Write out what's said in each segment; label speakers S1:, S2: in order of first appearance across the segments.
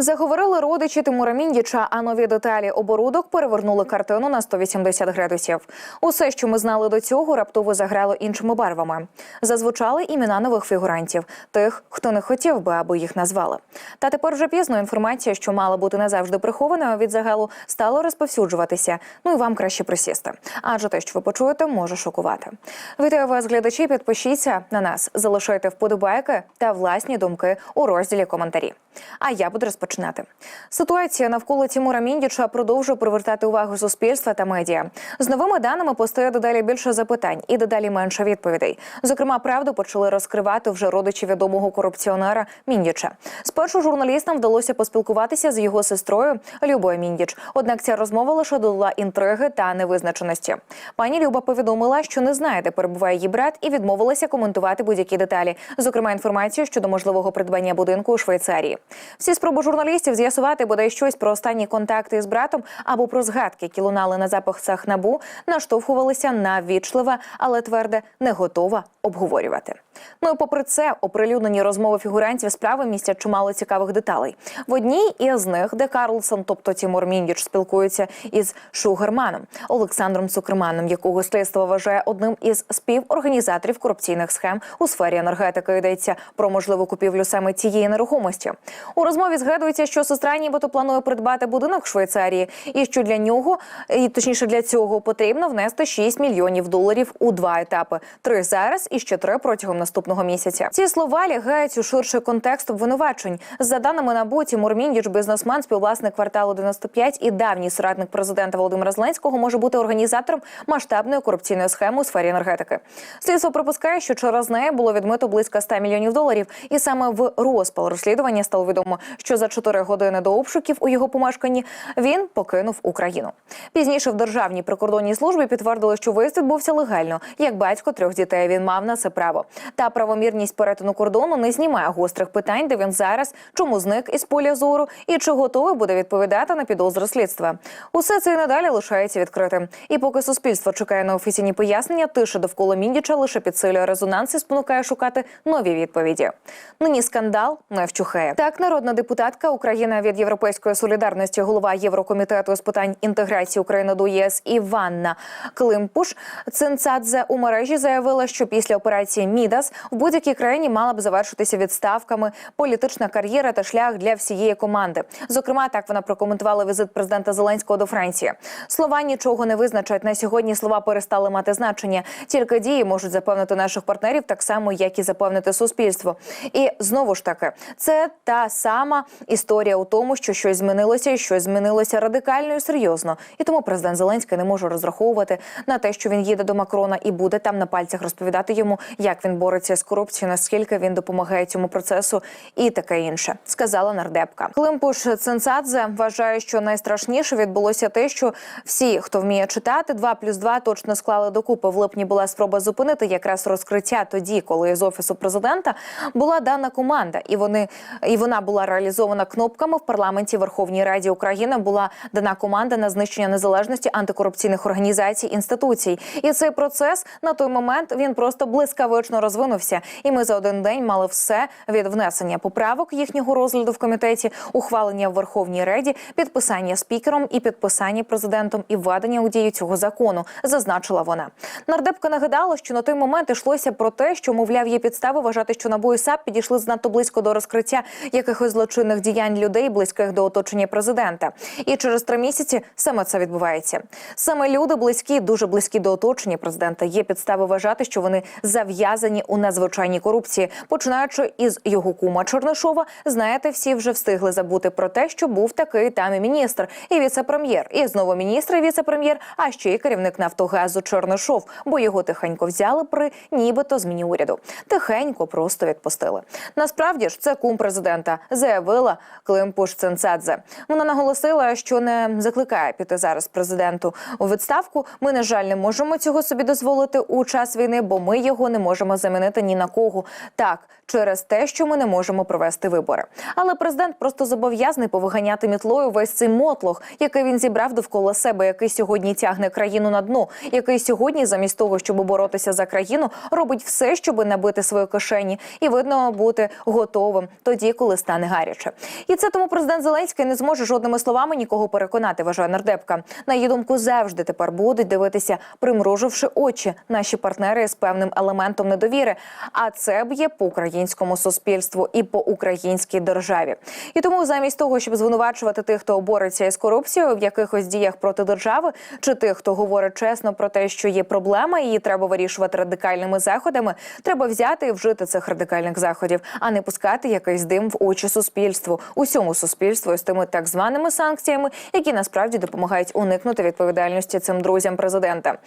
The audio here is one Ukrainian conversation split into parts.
S1: Заговорили родичі Тимура Міндіча, а нові деталі оборудок перевернули картину на 180 градусів. Усе, що ми знали до цього, раптово заграло іншими барвами. Зазвучали імена нових фігурантів, тих, хто не хотів би, аби їх назвали. Та тепер вже пізно інформація, що мала бути не завжди прихованою від загалу, стала розповсюджуватися. Ну і вам краще присісти. Адже те, що ви почуєте, може шокувати. Вітаю вас, глядачі. Підпишіться на нас, залишайте вподобайки та власні думки у розділі коментарі. А я буду розпочинати. Ситуація навколо Тімура Міндіча продовжує привертати увагу суспільства та медіа. З новими даними постає дедалі більше запитань і дедалі менше відповідей. Зокрема, правду почали розкривати вже родичі відомого корупціонера Міндіча. Спершу журналістам вдалося поспілкуватися з його сестрою Любою Міндіч. Однак ця розмова лише додала інтриги та невизначеності. Пані Люба повідомила, що не знає, де перебуває її брат, і відмовилася коментувати будь-які деталі, зокрема інформацію щодо можливого придбання будинку у Швейцарії. Всі спроби журналістів з'ясувати бодай щось про останні контакти з братом або про згадки, які лунали на запахцях набу, наштовхувалися на вічливе, але тверде не готова обговорювати. Ну і попри це, оприлюднені розмови фігурантів справи містять чимало цікавих деталей. В одній із них, де Карлсон, тобто Тімур Міндіч, спілкується із Шугерманом Олександром Цукерманом, якого слідство вважає одним із співорганізаторів корупційних схем у сфері енергетики. Йдеться про можливу купівлю саме цієї нерухомості. У розмові згадується, що сестра нібито планує придбати будинок в Швейцарії, і що для нього, і точніше для цього, потрібно внести 6 мільйонів доларів у два етапи: три зараз і ще три протягом наступного місяця. Ці слова лягають у ширший контекст обвинувачень. За даними НАБУ, Тімур Міндіч, бізнесмен, співвласник кварталу 95 і давній соратник президента Володимира Зеленського, може бути організатором масштабної корупційної схеми у сфері енергетики. Слідство припускає, що через неї було відмито близько 100 мільйонів доларів, і саме в розпал розслідування стало відомо, що за 4 години до обшуків у його помешканні він покинув Україну. Пізніше в державній прикордонній службі підтвердили, що виїзд відбувся легально. Як батько трьох дітей він мав на це право. Та правомірність перетину кордону не знімає гострих питань, де він зараз, чому зник із поля зору і чи готовий буде відповідати на підозри слідства. Усе це і надалі лишається відкритим. І поки суспільство чекає на офіційні пояснення, тиша довкола Міндіча лише підсилює резонанс і спонукає шукати нові відповіді. Нині скандал не вчухає. Так, народна депутатка України від Європейської солідарності, голова Єврокомітету з питань інтеграції України до ЄС Іванна Климпуш Цинцадзе у мережі заявила, що після операції Мідас в будь-якій країні мала б завершитися відставками, політична кар'єра та шлях для всієї команди. Зокрема, так вона прокоментувала візит президента Зеленського до Франції. Слова нічого не визначать на сьогодні. Слова перестали мати значення. Тільки дії можуть запевнити наших партнерів так само, як і запевнити суспільство. І знову ж таки, це та сама історія у тому, що щось змінилося, і щось змінилося радикально і серйозно. І тому президент Зеленський не може розраховувати на те, що він їде до Макрона і буде там на пальцях розповідати йому, як він бореться з корупцією, наскільки він допомагає цьому процесу, і таке інше, сказала нардепка. Климпуш Ценцадзе вважає, що найстрашніше відбулося те, що всі, хто вміє читати, 2 плюс 2 точно склали докупи. В липні була спроба зупинити якраз розкриття тоді, коли з офісу президента була дана команда, і вони і вона була реалізована кнопками в парламенті Верховній Раді України. Була дана команда на знищення незалежності антикорупційних організацій інституцій. І цей процес на той момент він просто блискавично розвинувся. І ми за один день мали все від внесення поправок їхнього розгляду в комітеті, ухвалення в Верховній Раді, підписання спікером і підписання президентом і введення у дію цього закону, зазначила вона. Нардепка нагадала, що на той момент йшлося про те, що мовляв є підстави вважати, що НАБУ і САП підійшли занадто близько до розкриття якихось злочинних діянь людей, близьких до оточення президента. І через три місяці саме це відбувається. Саме люди близькі, дуже близькі до оточення президента. Є підстави вважати, що вони зав'язані у надзвичайній корупції, починаючи із його кума Чернишова. Знаєте, всі вже встигли забути про те, що був такий там і міністр, і віце-прем'єр, і знову міністр, і віце-прем'єр, а ще й керівник Нафтогазу Чернишов, бо його тихенько взяли при нібито зміні уряду. Тихенько просто відпустили. Насправді ж це кум президента, заявила Климпуш Ценцадзе. Вона наголосила, що не закликає піти зараз президенту у відставку. Ми, на жаль, не можемо цього собі дозволити у час війни, бо ми його не можемо замінити ні на кого. Так, через те, що ми не можемо провести вибори. Але президент просто зобов'язаний повиганяти мітлою весь цей мотлох, який він зібрав довкола себе, який сьогодні тягне країну на дно, який сьогодні, замість того, щоб боротися за країну, робить все, щоб набити свої кишені, і видно бути готовим тоді, коли стане гаряче. І це тому президент Зеленський не зможе жодними словами нікого переконати. Вважає нардепка. На її думку, завжди тепер будуть дивитися, примруживши очі наші партнери з певним елементом недовіри. А це б'є по українському суспільству і по українській державі. І тому, замість того, щоб звинувачувати тих, хто бореться із корупцією в якихось діях проти держави, чи тих, хто говорить чесно про те, що є проблема, і її треба вирішувати радикальними заходами, треба взяти і вжити цих радикальних заходів, а не пускати якийсь дим в очі суспільству, усьому суспільству з тими так званими санкціями, які насправді допомагають уникнути відповідальності цим друзям президента,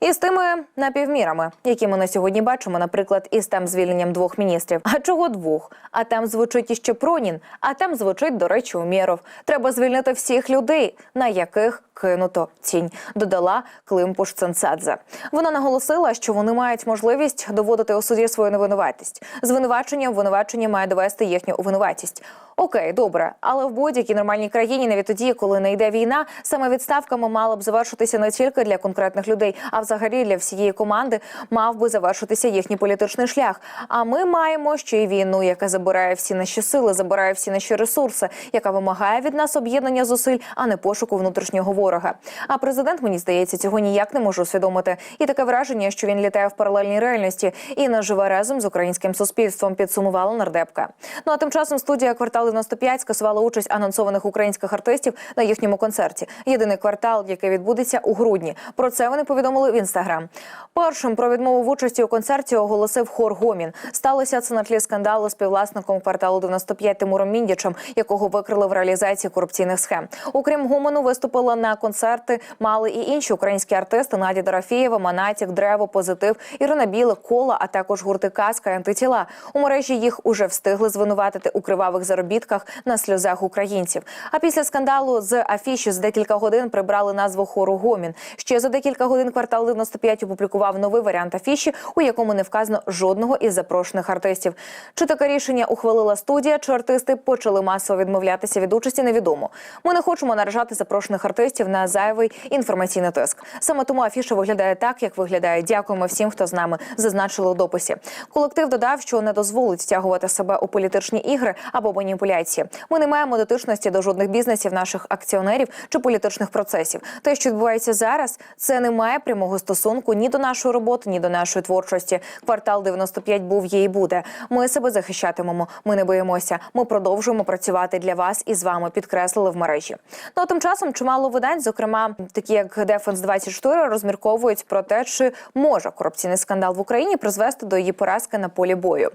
S1: і з тими напівмірами, які ми на сьогодні бачимо, наприклад, із там звільненням двох міністрів. А чого двох? А там звучить іще Пронін, а там звучить, до речі, Умєров. Треба звільнити всіх людей, на яких кинуто тінь. Додала Климпуш Ценцадзе. Вона наголосила, що вони мають можливість доводити у суді свою невинуватість. Звинувачення обвинувачення має довести їхню винуватість. Окей, добре, але в будь-якій нормальній країні, навіть тоді, коли не йде війна, саме відставками мала б завершитися не тільки для конкретних людей, а взагалі для всієї команди мав би завершитися їхній політичний шлях. А ми маємо ще й війну, яка забирає всі наші сили, забирає всі наші ресурси, яка вимагає від нас об'єднання зусиль, а не пошуку внутрішнього ворога. А президент, мені здається, цього ніяк не може усвідомити. І таке враження, що він літає в паралельній реальності і не живе разом з українським суспільством. Підсумувала нардепка. Ну а тим часом студія квартал 95 скасувала участь анонсованих українських артистів на їхньому концерті. Єдиний квартал, який відбудеться у грудні. Про це вони повідомили в інстаграм. Першим про відмову в участі у концерті оголосив хор Гомін. Сталося це на тлі скандалу з співвласником кварталу 95 Тимуром Міндічем, якого викрили в реалізації корупційних схем. Окрім Гомону, виступили на концерти мали і інші українські артисти Надя Дорофєєва, Манатік, Древо, Позитив, Ірина Біле, Кола, а також гурти Казка і антитіла. У мережі їх уже встигли звинуватити у кривавих заробітках на сльозах українців. А після скандалу з афіші з декілька годин прибрали назву хору Гомін. Ще за декілька годин квартал 95 опублікував новий варіант афіші, у якому не вказано жодного із запрошених артистів. Чи таке рішення ухвалила студія, чи артисти почали масово відмовлятися від участі, невідомо. Ми не хочемо наражати запрошених артистів на зайвий інформаційний тиск. Саме тому афіша виглядає так, як виглядає. Дякуємо всім, хто з нами зазначили у дописі. Колектив додав, що не дозволить стягувати себе у політичні ігри або маніпуляції. Ми не маємо дотичності до жодних бізнесів наших акціонерів чи політичних процесів. Те, що відбувається зараз, це не має прямого стосунку ні до нашої роботи, ні до нашої творчості. Квартал 95 був є і буде. Ми себе захищатимемо. Ми не боїмося. Ми продовжуємо працювати для вас і з вами. Підкреслили в мережі. Ну а тим часом чимало видань, зокрема такі як Дефенс 24 розмірковують про те, чи може корупційний скандал в Україні призвести до її поразки на полі бою.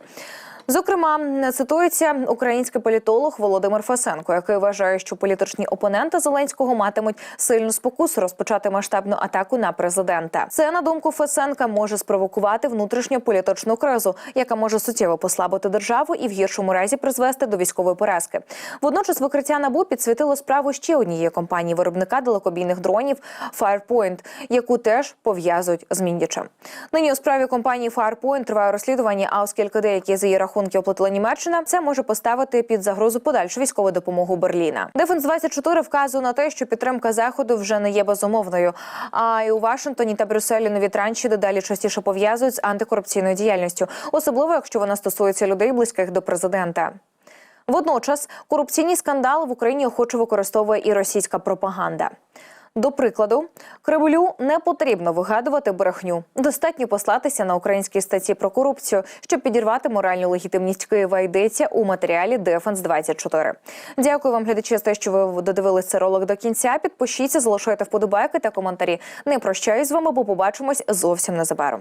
S1: Зокрема, цитується український політолог Володимир Фасенко, який вважає, що політичні опоненти Зеленського матимуть сильну спокусу розпочати масштабну атаку на президента. Це на думку Фасенка може спровокувати внутрішню політичну кризу, яка може суттєво послабити державу і в гіршому разі призвести до військової поразки. Водночас викриття набу підсвітило справу ще однієї компанії виробника далекобійних дронів Firepoint, яку теж пов'язують з Міндічем. Нині у справі компанії Firepoint триває розслідування. А оскільки деякі з її рахунки оплатила Німеччина, це може поставити під загрозу подальшу військову допомогу Берліна. Дефенс 24 вказує на те, що підтримка заходу вже не є безумовною. А і у Вашингтоні та Брюсселі нові транші дедалі частіше пов'язують з антикорупційною діяльністю, особливо якщо вона стосується людей, близьких до президента. Водночас корупційні скандали в Україні охоче використовує і російська пропаганда. До прикладу, Кремлю не потрібно вигадувати брехню. Достатньо послатися на українські статті про корупцію, щоб підірвати моральну легітимність Києва. Йдеться у матеріалі Дефенс 24 Дякую вам, глядачі, за те, що ви додивились цей ролик до кінця. Підпишіться, залишайте вподобайки та коментарі. Не прощаюсь з вами, бо побачимось зовсім незабаром.